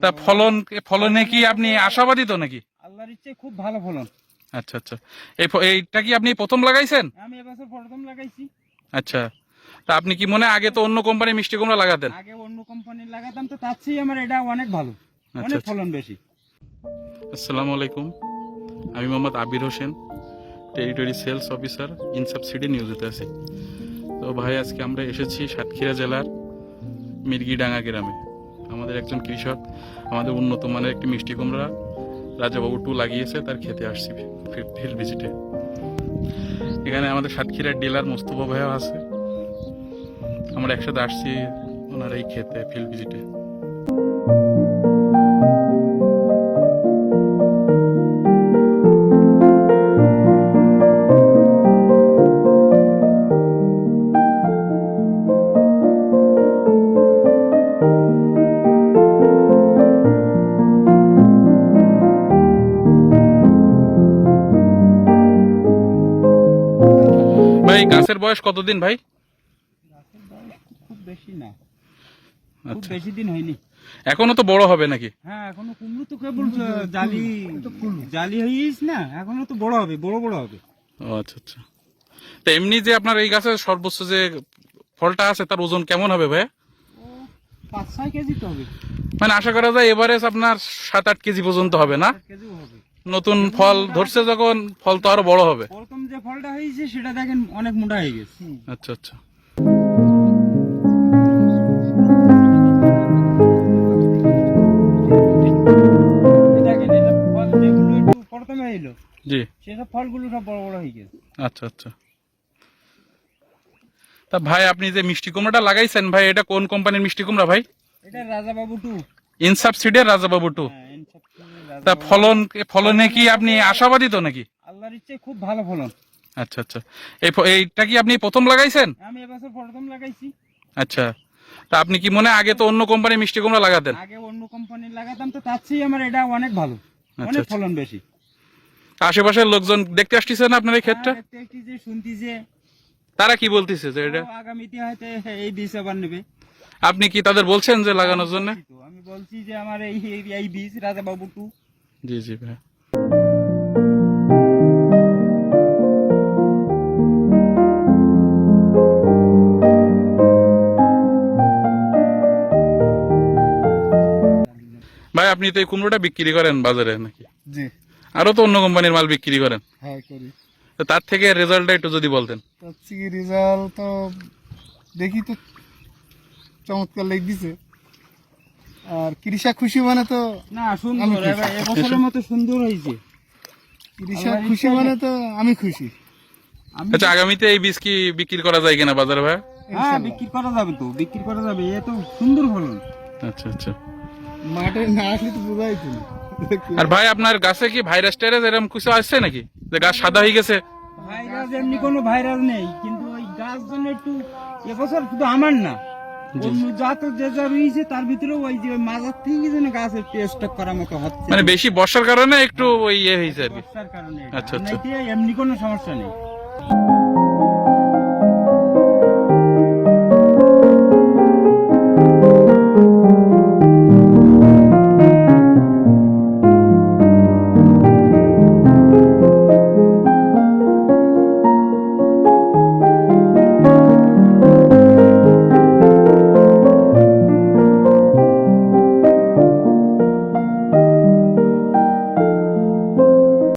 তা ফলন ফলনে কি আপনি আশাবাদী তো নাকি? আল্লাহর ইচ্ছে খুব ভালো ফলন। আচ্ছা আচ্ছা। এই এইটা কি আপনি প্রথম লাগাইছেন? আমি এবছর প্রথম লাগাইছি। আচ্ছা। তা আপনি কি মনে আগে তো অন্য কোম্পানি মিষ্টি কুমড়া লাগাতেন? আগে অন্য কোম্পানির লাগাতাম তো তার চেয়ে আমার এটা অনেক ভালো। আচ্ছা, অনেক আচ্ছা। ফলন বেশি। আসসালামু আলাইকুম। আমি Mohammad Abir Hossain territory sales officer in subsidy নিয়োজিত আছি। তো ভাই আজকে আমরা এসেছি সাতক্ষীরা জেলার মির্গিডাঙ্গা গ্রামে। আমাদের একজন কৃষক, আমাদের উন্নত মানের একটি মিষ্টি কুমড়া রাজাবাবু টু লাগিয়েছে, তার খেতে আসছি ফিল্ড ভিজিটে। এখানে আমাদের সাতক্ষীরার ডিলার মোস্তফা ভাইও আছে। আমরা একসাথে আসছি ওনার এই খেতে, ফিল্ড ভিজিটে। গাছের বয়স কতদিন ভাই? খুব বেশি না। খুব আচ্ছা। বেশি দিন হয়নি। এখনও তো বড় হবে নাকি? হ্যাঁ এখনও কুমড়ো তো কেবল জালি জালি হয়েছিস না এখনও তো বড় হবে বড় বড় হবে। আচ্ছা আচ্ছা। তো এমনি যে আপনার এই গাছের সর্বোচ্চ যে ফলটা আছে তার ওজন কেমন হবে ভাই পাঁচ ছয় কেজি তো হবে। মানে আশা করা যায় এভারেজ আপনার সাত আট কেজি পর্যন্ত হবে না? কেজিও হবে। নতুন ফল ধরছে যখন ফল তো আরও বড় হবে। প্রথম যে ফলটা হয়েছে সেটা দেখেন অনেক মোটা হয়ে গেছে। আচ্ছা আচ্ছা। প্রথমে এলো জি। সেসব ফলগুলো সব বড় বড় হয়ে গেছে। আচ্ছা আচ্ছা। তা ভাই আপনি যে মিষ্টি কুমড়াটা লাগাইছেন ভাই এটা কোন কোম্পানির মিষ্টি কুমড়া ভাই? এটা রাজাবাবু টু। ইনসাবসিডিয়ার রাজাবাবু টু। হ্যাঁ, তা ফলন ফলনে কি আপনি আশাবাদী তো নাকি? আল্লাহর ইচ্ছে খুব ভালো ফলন। আচ্ছা আচ্ছা। এই এইটা কি আপনি প্রথম লাগাইছেন? আমি এবছর প্রথম লাগাইছি। আচ্ছা। তা আপনি কি মনে হয় আগে তো অন্য কোম্পানি মিষ্টি কুমড়া লাগাতেন? আগে অন্য কোম্পানির লাগাতাম তো তার চেয়ে আমার এটা অনেক ভালো। অনেক আচ্ছা। ফলন বেশি। আশেপাশের লোকজন দেখতে আসতেছেন আপনার এই ক্ষেতটা? আর একটা একটি যে শুনতি যে তারা কি বলতেছে যে এটা? আগামীতে হয়তো এই বীজ আবার নেবে। আপনি কি তাদের বলছেন যে লাগানোর জন্য? আমি বলছি যে আমার এই এই- বীজ রাজাবাবু টু জি জি ভাই ভাই আপনি তো এই কুমড়োটা বিক্রি করেন বাজারে নাকি? জি। আরও তো অন্য কোম্পানির মাল বিক্রি করেন। হ্যাঁ করি। তো তার থেকে রেজাল্টটা একটু যদি বলতেন। হচ্ছে কি রেজাল্ট তো দেখি তো চমৎকার লেগ দিছে। আর কৃষা খুশি মানে তো না সুন্দর। এবছরের মতো সুন্দর হয়েছে। কৃষা খুশি মানে তো আমি খুশি। আচ্ছা আগামীতে এই বীজ কি বিক্রি করা যায় কিনা বাজারে ভাই? হ্যাঁ বিক্রি করা যাবে তো বিক্রি করা যাবে। এ তো সুন্দর ফলন। আচ্ছা আচ্ছা। মাঠে না আসলে তো বোঝাই তো আর ভাই আপনার গাছে কি ভাইরাস টাইরাস এরকম কিছু আসছে নাকি? যে গাছ সাদা হয়ে গেছে? ভাইরাস এমনি কোনো ভাইরাস নেই কিন্তু ওই গাছ জন্য একটু এবছর শুধু আমার না। জি। অন্য যে যা রয়েছে তার ভিতরে ওই যে মাজার থেকে যেন গাছ একটু স্টক করার মতো হচ্ছে মানে বেশি বর্ষার কারণে একটু ওই ইয়ে হয়েছে আর কি। আচ্ছা, আচ্ছা। এমনি কোনো সমস্যা নেই